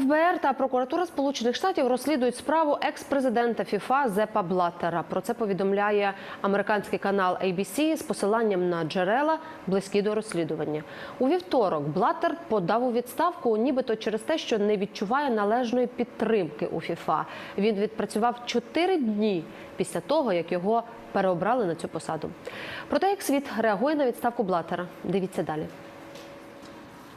ФБР та прокуратура Сполучених Штатів розслідують справу екс-президента ФІФА Зепа Блаттера. Про це повідомляє американський канал ABC з посиланням на джерела, близькі до розслідування. У вівторок Блаттер подав у відставку, нібито через те, що не відчуває належної підтримки у ФІФА. Він відпрацював чотири дні після того, як його переобрали на цю посаду. Про те, як світ реагує на відставку Блаттера, дивіться далі.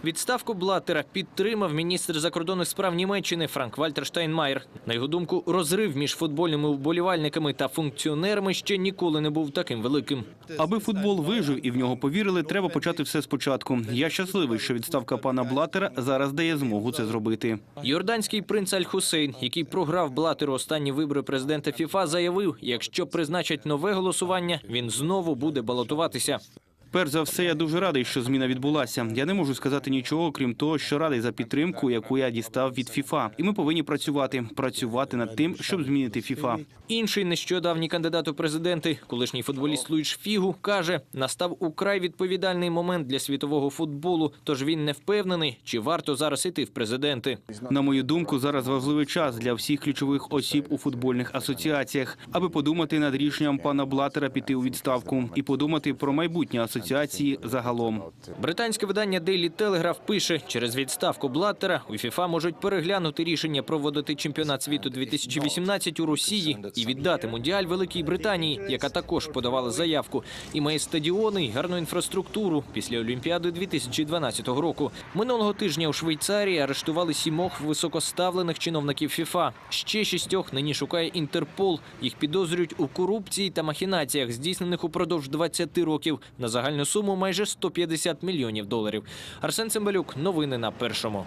Відставку Блаттера підтримав міністр закордонних справ Німеччини Франк Вальтер Штайнмаєр. На його думку, розрив між футбольними вболівальниками та функціонерами ще ніколи не був таким великим. Аби футбол вижив і в нього повірили, треба почати все спочатку. Я щасливий, що відставка пана Блатера зараз дає змогу це зробити. Йорданський принц Аль-Хусейн, який програв Блатеру останні вибори президента ФІФА, заявив, якщо призначать нове голосування, він знову буде балотуватися. Перш за все, я дуже радий, що зміна відбулася. Я не можу сказати нічого, крім того, що радий за підтримку, яку я дістав від ФІФА. І ми повинні працювати, працювати над тим, щоб змінити ФІФА. Інший нещодавній кандидат у президенти, колишній футболіст Луїдж Фігу, каже, настав украй відповідальний момент для світового футболу, тож він не впевнений, чи варто зараз іти в президенти. На мою думку, зараз важливий час для всіх ключових осіб у футбольних асоціаціях, аби подумати над рішенням пана Блатера піти у відставку і подумати про майбутнє асоціації загалом. Британське видання Daily Telegraph пише, через відставку Блаттера у ФІФА можуть переглянути рішення проводити чемпіонат світу 2018 у Росії і віддати мундіаль Великій Британії, яка також подавала заявку, і має стадіони і гарну інфраструктуру після Олімпіади 2012 року. Минулого тижня у Швейцарії арештували сімох високоставлених чиновників ФІФА. Ще шістьох нині шукає Інтерпол. Їх підозрюють у корупції та махінаціях, здійснених упродовж 20 років на загальну суму майже 150 мільйонів доларів. Арсен Цимбалюк, новини на першому.